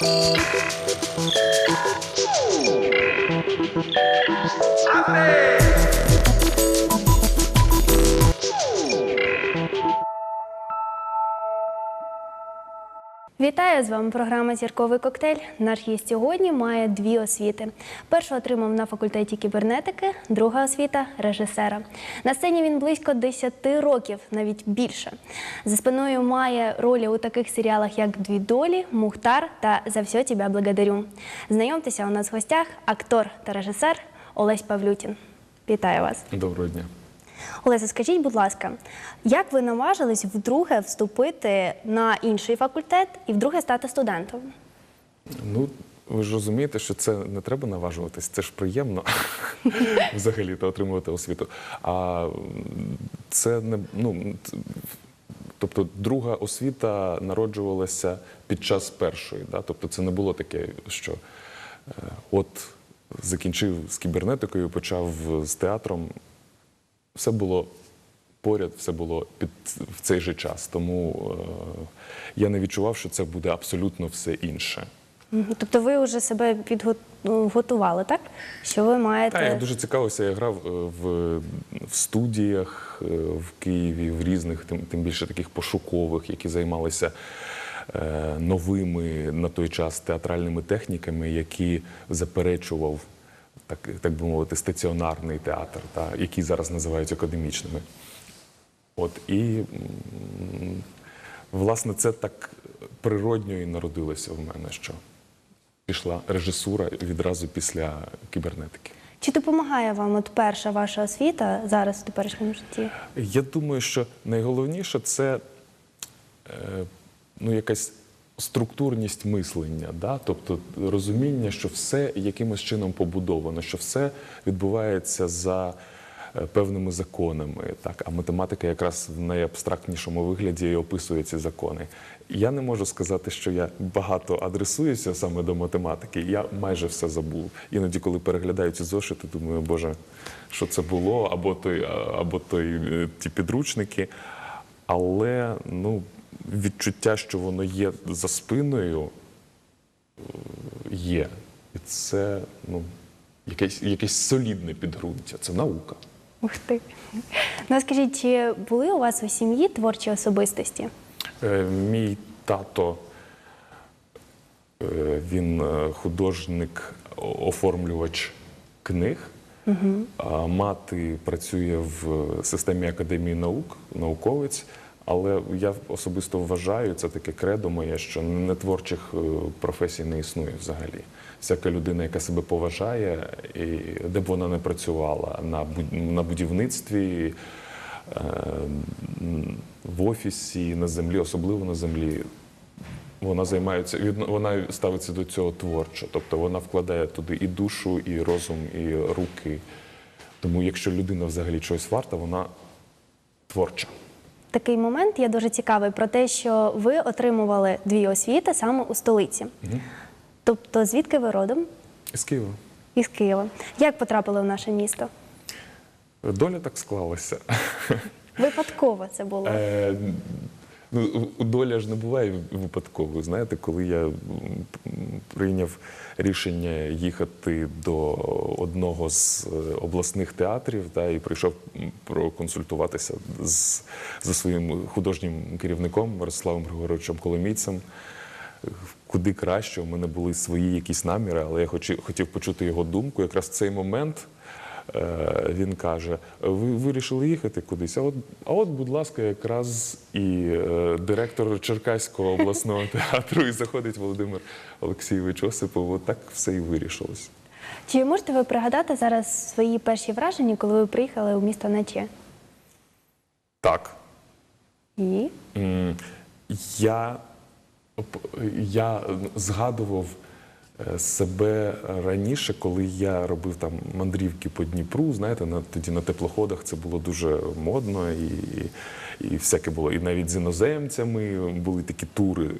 안돼 Вітаю з вами програма Зірковий коктейль. Наш гість сьогодні має дві освіти. Першу отримав на факультеті кібернетики, друга освіта режисера. На сцені він близько 10 років, навіть більше. За спиною має ролі у таких серіалах, як Дві долі, Мухтар та За все тебе благодарю. Знайомтеся, у нас в гостях актор та режисер Олесь Павлютін. Вітаю вас. Доброго дня. Олеся, скажіть, будь ласка, як ви наважились вдруге вступити на інший факультет і вдруге стати студентом? Ну, ви ж розумієте, що це не треба наважуватись, це ж приємно взагалі то отримувати освіту. А це не ну. Тобто друга освіта народжувалася під час першої. Да? Тобто це не було таке, що е, от закінчив з кібернетикою, почав з театром. Все було поряд, все було під в цей же час. Тому е, я не відчував, що це буде абсолютно все інше. Тобто ви вже себе підготували, так? Що ви маєте. Так, я дуже цікавився. Я грав е, в, в студіях е, в Києві, в різних, тим, тим більше таких пошукових, які займалися е, новими на той час театральними техніками, які заперечував, так, так би мовити, стаціонарний театр, та, які зараз називають академічними. От і власне це так природньо і народилося в мене, що пішла режисура відразу після кібернетики. Чи допомагає вам от перша ваша освіта зараз в теперішньому житті? Я думаю, що найголовніше це е, ну, якась структурність мислення, да? тобто розуміння, що все якимось чином побудовано, що все відбувається за е, певними законами. Так? А математика якраз в найабстрактнішому вигляді і описує ці закони. Я не можу сказати, що я багато адресуюся саме до математики. Я майже все забув. Іноді, коли переглядаю ці зошити, думаю, боже, що це було, або той, або той е, ті підручники. Але ну, відчуття, що воно є за спиною, е, є. І це ну, якесь, якесь солідне підґрунтя, це наука. Ух ти. Ну, скажіть, чи були у вас у сім'ї творчі особистості? Е, Мій тато, е, він е, художник, оформлювач книг. А мати працює в системі Академії наук, науковець. Але я особисто вважаю, це таке кредо моє, що нетворчих е, професій не існує взагалі. Всяка людина, яка себе поважає, і де б вона не працювала на будівництві, е, в офісі, на землі, особливо на землі, вона займається вона ставиться до цього творчо. Тобто вона вкладає туди і душу, і розум, і руки. Тому якщо людина взагалі чогось варта, вона творча. Такий момент є дуже цікавий про те, що ви отримували дві освіти саме у столиці. Тобто, звідки ви родом? З Києва. Із Києва. Як потрапили в наше місто? Доля так склалася. Випадково це було. Е, доля ж не буває випадково. Знаєте, коли я прийняв рішення їхати до одного з е, обласних театрів та, і прийшов проконсультуватися з, зі своїм художнім керівником Мирославом Григоровичем Коломійцем. Куди краще, у мене були свої якісь наміри, але я хотів, почути його думку. Якраз в цей момент він каже: ви вирішили їхати кудись? А от, а от, будь ласка, якраз і е, директор Черкаського обласного театру, і заходить Володимир Олексійович Осипов. От так все і вирішилось. Чи можете ви пригадати зараз свої перші враження, коли ви приїхали у місто Наче? Так. І Я, я згадував е, себе раніше, коли я робив там мандрівки по Дніпру. Знаєте, на, тоді на теплоходах це було дуже модно і, і всяке було. І навіть з іноземцями були такі тури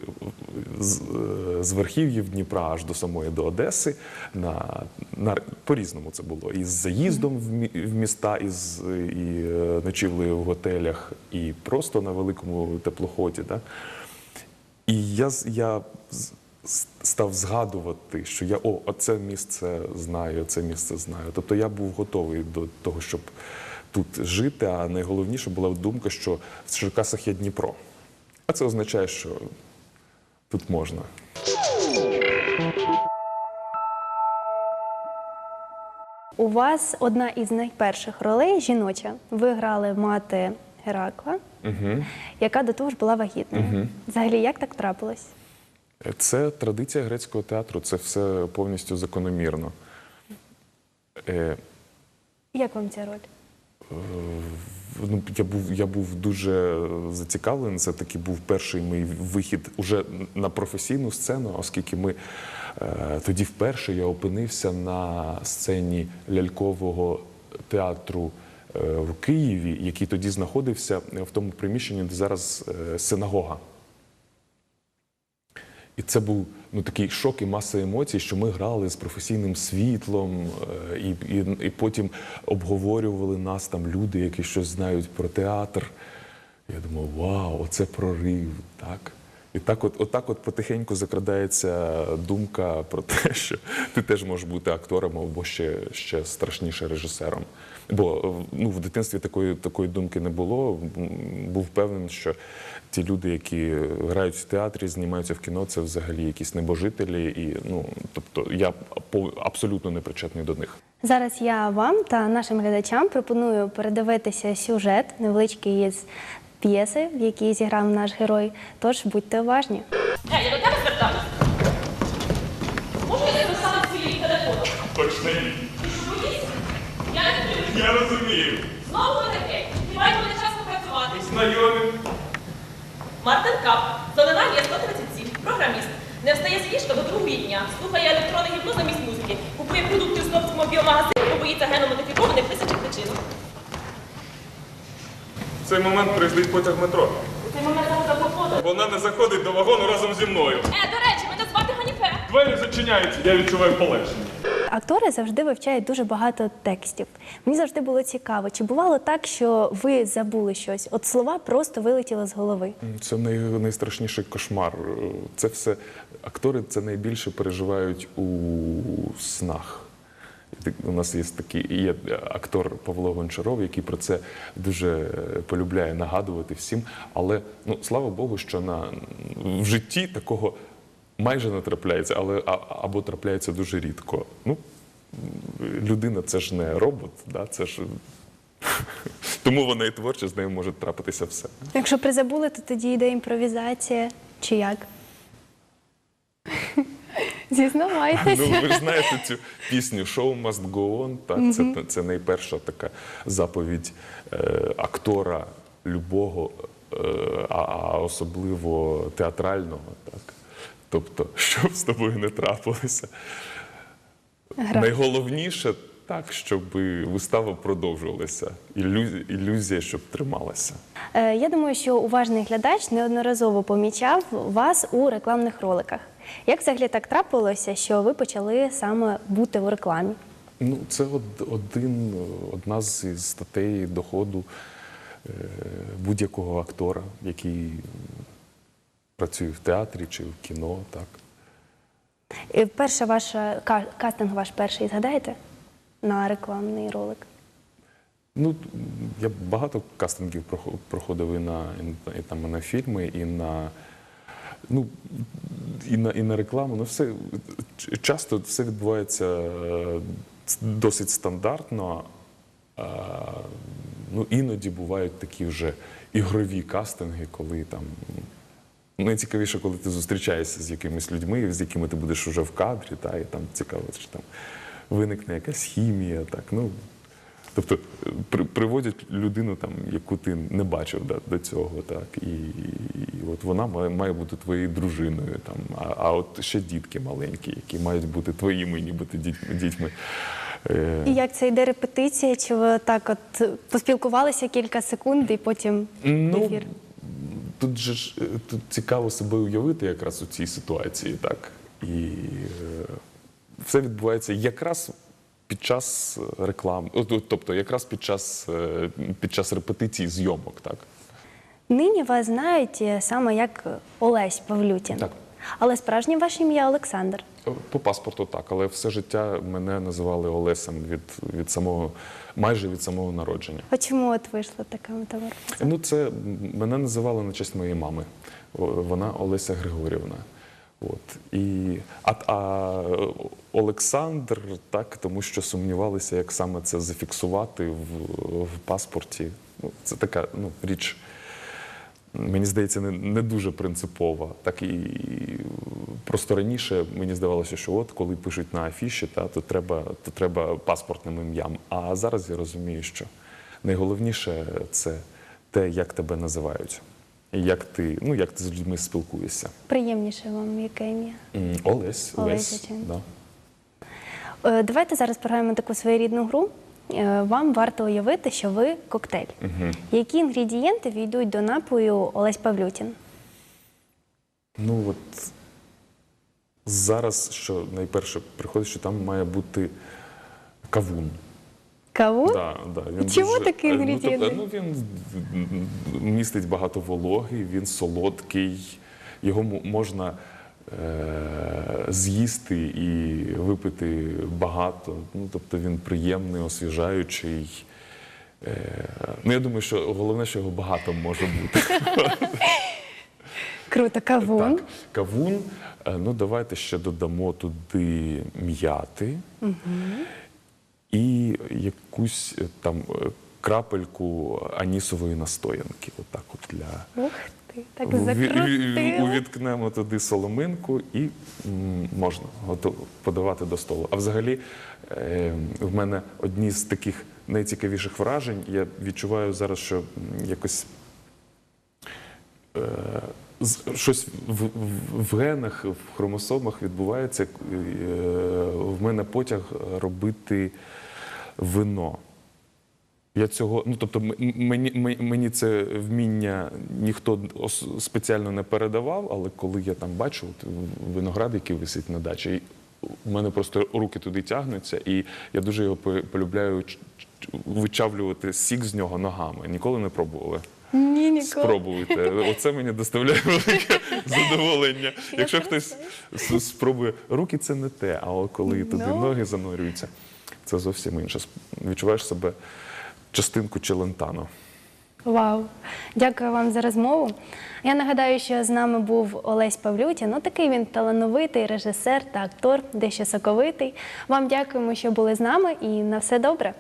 з, е, з верхів'їв Дніпра аж до самої до Одеси. На, на, по-різному це було. І з заїздом в, в міста, і, з, і е, ночівлею в готелях, і просто на великому теплоході. Да? І я, я став згадувати, що я о, оце місце знаю, це місце знаю. Тобто я був готовий до того, щоб тут жити. А найголовніше була думка, що в Черкасах є Дніпро. А це означає, що тут можна. У вас одна із найперших ролей жіноча. Ви грали мати Геракла, Угу. яка до того ж була вагітною. Взагалі, як так трапилось? Це традиція грецького театру, це все повністю закономірно. Е, Як вам ця роль? ну, я, був, я був дуже зацікавлений. Це такий був перший мій вихід уже на професійну сцену, оскільки ми е, тоді вперше я опинився на сцені лялькового театру е, в Києві, який тоді знаходився в тому приміщенні, де зараз е, синагога. І це був ну такий шок і маса емоцій, що ми грали з професійним світлом, е, і, і, і потім обговорювали нас там люди, які щось знають про театр. Я думав, вау, оце прорив, так. І так, от, отак от потихеньку закрадається думка про те, що ти теж можеш бути актором або ще, ще страшніше режисером. Бо ну, в дитинстві такої, такої думки не було. Був впевнений, що ті люди, які грають в театрі, знімаються в кіно, це взагалі якісь небожителі. І ну, тобто я абсолютно не причетний до них. Зараз я вам та нашим глядачам пропоную передивитися сюжет невеличкий із п'єси, в якій зіграв наш герой. Тож будьте уважні. Е, я до тебе зверталась? Можу я записала свій телефон? Точно Я не люблю. я розумію. Знову ви таке. Хіба буде час попрацювати? Знайомі. Мартин Кап, Зонина є 137, програміст. Не встає з ліжка до другої дня, слухає електронний гіпноз замість музики, купує продукти з нового біомагазину, цей момент приїздить потяг метро. У цей момент завода походу. Вона не заходить до вагону разом зі мною. Е, до речі, мене звати Ганіфе. Двері зачиняються, я відчуваю полегшення. Актори завжди вивчають дуже багато текстів. Мені завжди було цікаво, чи бувало так, що ви забули щось? От слова просто вилетіли з голови. Це най, найстрашніший кошмар. Це все актори це найбільше переживають у снах. У нас є такий є актор Павло Гончаров, який про це дуже полюбляє нагадувати всім. Але ну слава Богу, що на в житті такого майже не трапляється, але а, або трапляється дуже рідко. Ну людина це ж не робот, да? це ж тому вона і творча, з нею може трапитися все. Якщо призабули, то тоді йде імпровізація чи як? Зізнавайтеся. Ну, ви ж знаєте цю пісню «Show must go on», так? Це, це найперша така заповідь е, актора любого, е, а, а особливо театрального. Так? Тобто, що б з тобою не трапилося. Гра. Найголовніше так, щоб вистава продовжувалася. Ілюзія, ілюзія щоб трималася. Е, Я думаю, що уважний глядач неодноразово помічав вас у рекламних роликах. Як взагалі так трапилося, що ви почали саме бути у рекламі? Ну, це один, одна з статей доходу е, будь-якого актора, який працює в театрі чи в кіно. Так. І перша ваша кастинг ваш перший згадаєте на рекламний ролик? Ну, я багато кастингів проходив і на, і, там, і на фільми, і на, ну, і на, і на рекламу. Ну, все, часто все відбувається е, досить стандартно. Ну, іноді бувають такі вже ігрові кастинги, коли там. Найцікавіше, коли ти зустрічаєшся з якимись людьми, з якими ти будеш вже в кадрі, та, і там цікаво, що там виникне якась хімія. Так, ну, тобто при, приводять людину, там, яку ти не бачив да, до цього, так, і, і от вона має, має бути твоєю дружиною. Там, а, а от ще дітки маленькі, які мають бути твоїми нібито дітьми. дітьми. Е, І як це йде репетиція? Чи ви так от поспілкувалися кілька секунд і потім Ну, ефір? тут же ж е, тут цікаво себе уявити якраз у цій ситуації, так? І е, все відбувається якраз під час реклам, тобто якраз під час, е, під час репетиції зйомок, так? Нині вас знають е, саме як Олесь Павлютін. Так. Але справжнє ваше ім'я Олександр. По паспорту так, але все життя мене називали Олесем від, від самого, майже від самого народження. А чому от вийшла така метаморфоза? Ну, це мене називали на честь моєї мами. Вона Олеся Григорівна. От. І, а, а Олександр, так, тому що сумнівалися, як саме це зафіксувати в, в паспорті. Ну, це така ну, річ, мені здається, не, не дуже принципова. Так і просто раніше мені здавалося, що от коли пишуть на афіші, та, то, треба, то треба паспортним ім'ям. А зараз я розумію, що найголовніше це те, як тебе називають. Як ти, ну, як ти з людьми спілкуєшся. Приємніше вам яке ім'я? Олесь, Олесь, Да. Е, Давайте зараз програємо таку своєрідну гру. Е, Вам варто уявити, що ви коктейль. Які інгредієнти війдуть до напою Олесь Павлютін? Ну от зараз, що найперше приходить, що там має бути кавун. Каву? Да, да, він Чому такий е, ну, інгредієнт? тобто, ну, він містить багато вологи, він солодкий, його м- можна е- з'їсти і випити багато. Ну, тобто він приємний, освіжаючий. Е- ну, я думаю, що головне, що його багато може бути. Круто, кавун. Так, кавун. Е, Ну, давайте ще додамо туди м'яти і якусь е, там е, крапельку анісової настоянки. Отак от для. Ух ти, так закрутила. Увіткнемо туди соломинку і можна подавати до столу. А взагалі, е, в мене одні з таких найцікавіших вражень. Я відчуваю зараз, що якось е, щось в, генах, в хромосомах відбувається. В мене потяг робити вино. Я цього, ну тобто, мені, мені це вміння ніхто спеціально не передавав, але коли я там бачу от, виноград, який висить на дачі, у мене просто руки туди тягнуться, і я дуже його по- полюбляю вичавлювати сік з нього ногами. Ніколи не пробували. Ні, ніколи. Спробуйте. Оце мені доставляє велике задоволення. Якщо хтось спробує, руки це не те, а коли туди Ну. ноги занурюються, це зовсім інше. Відчуваєш себе частинку челентано. Вау, дякую вам за розмову. Я нагадаю, що з нами був Олесь Павлютін. Ну такий він талановитий режисер та актор, дещо соковитий. Вам дякуємо, що були з нами, і на все добре.